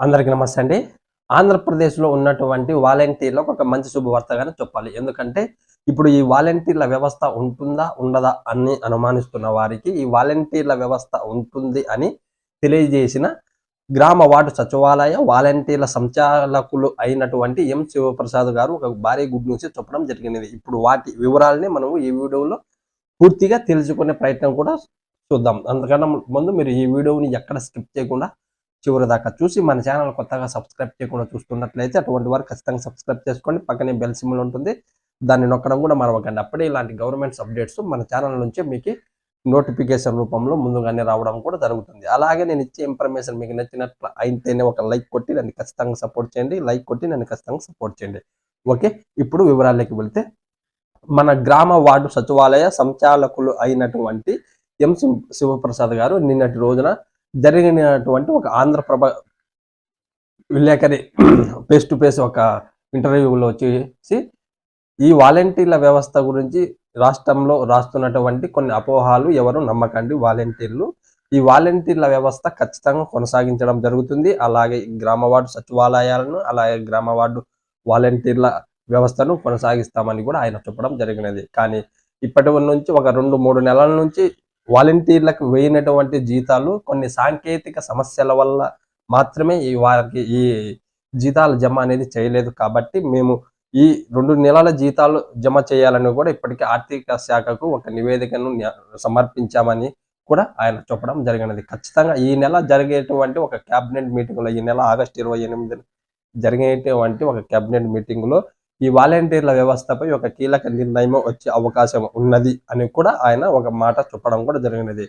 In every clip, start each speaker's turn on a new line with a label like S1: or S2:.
S1: అందరికీ నమస్తే అండి. ఆంధ్రప్రదేశ్లో ఉన్నటువంటి వాలంటీర్లకు ఒక మంచి శుభవార్తగానే చెప్పాలి. ఎందుకంటే ఇప్పుడు ఈ వాలంటీర్ల వ్యవస్థ ఉంటుందా ఉండదా అని అనుమానిస్తున్న వారికి ఈ వాలంటీర్ల వ్యవస్థ ఉంటుంది అని తెలియజేసిన గ్రామ వార్డు సచివాలయ వాలంటీర్ల సంచాలకులు అయినటువంటి ఎం. శివప్రసాద్ గారు ఒక భారీ గుడ్ న్యూస్ చెప్పడం జరిగినది. ఇప్పుడు వాటి వివరాలని మనము ఈ వీడియోలో పూర్తిగా తెలుసుకునే ప్రయత్నం కూడా చూద్దాం. అందుకన్నా ముందు మీరు ఈ వీడియోని ఎక్కడ స్కిప్ చేయకుండా చివరి దాకా చూసి మన ఛానల్ కొత్తగా సబ్స్క్రైబ్ చేయకుండా చూస్తున్నట్లయితే అటువంటి వారు ఖచ్చితంగా సబ్స్క్రైబ్ చేసుకోండి. పక్కనే బెల్ సిమ్లు ఉంటుంది. దాన్ని నొక్కడం కూడా మరవకండి. అప్పుడే ఇలాంటి గవర్నమెంట్స్ అప్డేట్స్ మన ఛానల్ నుంచి మీకు నోటిఫికేషన్ రూపంలో ముందుగానే రావడం కూడా జరుగుతుంది. అలాగే నేను ఇచ్చే ఇన్ఫర్మేషన్ మీకు నచ్చినట్లు అయితేనే ఒక లైక్ కొట్టి నన్ను ఖచ్చితంగా సపోర్ట్ చేయండి. లైక్ కొట్టి నన్ను ఖచ్చితంగా సపోర్ట్ చేయండి. ఓకే? ఇప్పుడు వివరాల్లోకి వెళ్తే మన గ్రామ వార్డు సచివాలయ సంచాలకులు అయినటువంటి ఎం శివప్రసాద్ గారు నిన్నటి రోజున జరిగినటువంటి ఒక ఆంధ్రప్రభ విలేకరి ఫేస్ టు ఫేస్ ఒక ఇంటర్వ్యూలో వచ్చేసి ఈ వాలంటీర్ల వ్యవస్థ గురించి రాష్ట్రంలో రాస్తున్నటువంటి కొన్ని అపోహాలు ఎవరు నమ్మకండి. వాలంటీర్లు ఈ వాలంటీర్ల వ్యవస్థ ఖచ్చితంగా కొనసాగించడం జరుగుతుంది. అలాగే గ్రామవార్డు గ్రామ వార్డు సచివాలయాలను అలాగే గ్రామ వార్డు వాలంటీర్ల వ్యవస్థను కొనసాగిస్తామని కూడా ఆయన చెప్పడం జరిగినది. కానీ ఇప్పటి నుంచి ఒక రెండు మూడు నెలల నుంచి వాలంటీర్లకు వేయనటువంటి జీతాలు కొన్ని సాంకేతిక సమస్యల వల్ల మాత్రమే ఈ వారికి ఈ జీతాలు జమ అనేది చేయలేదు కాబట్టి మేము ఈ రెండు నెలల జీతాలు జమ చేయాలని కూడా ఇప్పటికే ఆర్థిక శాఖకు ఒక నివేదికను సమర్పించామని కూడా ఆయన చెప్పడం జరిగినది. ఖచ్చితంగా ఈ నెల జరిగేటువంటి ఒక క్యాబినెట్ మీటింగ్లో ఈ నెల ఆగస్టు ఇరవై ఎనిమిది జరిగేటువంటి ఒక క్యాబినెట్ మీటింగ్లో ఈ వాలంటీర్ల వ్యవస్థపై ఒక కీలక నిర్ణయం వచ్చే అవకాశం ఉన్నది అని కూడా ఆయన ఒక మాట చెప్పడం కూడా జరిగినది.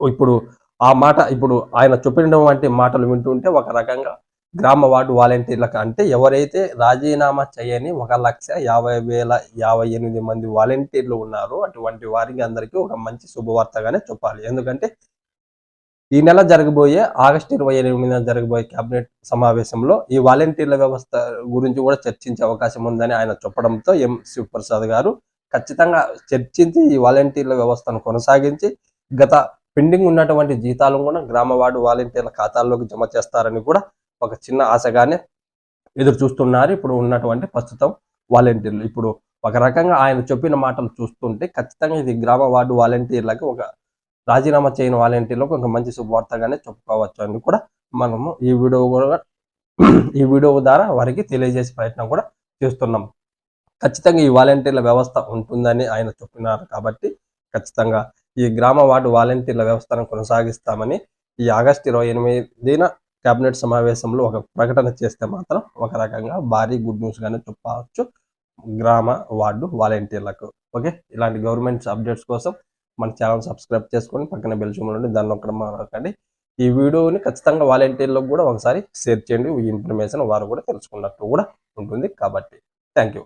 S1: ఇప్పుడు ఆ మాట ఇప్పుడు ఆయన చెప్పినటువంటి మాటలు వింటుంటే ఒక రకంగా గ్రామ వార్డు వాలంటీర్లకు అంటే ఎవరైతే రాజీనామా చేయని ఒక లక్ష యాభై వేల యాభై ఎనిమిది మంది వాలంటీర్లు ఉన్నారో అటువంటి వారికి అందరికీ ఒక మంచి శుభవార్తగానే చెప్పాలి. ఎందుకంటే ఈ నెల జరగబోయే ఆగస్టు ఇరవై ఎనిమిదిన జరగబోయే కేబినెట్ సమావేశంలో ఈ వాలంటీర్ల వ్యవస్థ గురించి కూడా చర్చించే అవకాశం ఉందని ఆయన చెప్పడంతో ఎం శివప్రసాద్ గారు ఖచ్చితంగా చర్చించి ఈ వాలంటీర్ల వ్యవస్థను కొనసాగించి గత పెండింగ్ ఉన్నటువంటి జీతాలు కూడా గ్రామ వార్డు వాలంటీర్ల ఖాతాల్లోకి జమ చేస్తారని కూడా ఒక చిన్న ఆశగానే ఎదురు చూస్తున్నారు. ఇప్పుడు ఉన్నటువంటి ప్రస్తుతం వాలంటీర్లు. ఇప్పుడు ఒక రకంగా ఆయన చెప్పిన మాటలు చూస్తుంటే ఖచ్చితంగా ఇది గ్రామ వార్డు వాలంటీర్లకి ఒక రాజీనామా చేయని వాలంటీర్లకు ఒక మంచి శుభవార్తగానే చెప్పుకోవచ్చు అని కూడా మనము ఈ వీడియో కూడా ఈ వీడియో ద్వారా వారికి తెలియజేసే ప్రయత్నం కూడా చేస్తున్నాం. ఖచ్చితంగా ఈ వాలంటీర్ల వ్యవస్థ ఉంటుందని ఆయన చెప్పినారు కాబట్టి ఖచ్చితంగా ఈ గ్రామ వార్డు వాలంటీర్ల వ్యవస్థను కొనసాగిస్తామని ఈ ఆగస్టు ఇరవై ఎనిమిదిన కేబినెట్ సమావేశంలో ఒక ప్రకటన చేస్తే మాత్రం ఒక రకంగా భారీ గుడ్ న్యూస్ గానే చెప్పవచ్చు గ్రామ వార్డు వాలంటీర్లకు. ఓకే? ఇలాంటి గవర్నమెంట్ అప్డేట్స్ కోసం మన ఛానల్ సబ్స్క్రైబ్ చేసుకొని పక్కన బెల్ చూడండి దాన్ని ఒక్కడ మారకండి ఈ వీడియోని ఖచ్చితంగా వాలంటీర్లకు కూడా ఒకసారి షేర్ చేయండి. ఈ ఇన్ఫర్మేషన్ వారు కూడా తెలుసుకున్నట్టు కూడా ఉంటుంది కాబట్టి. Thank you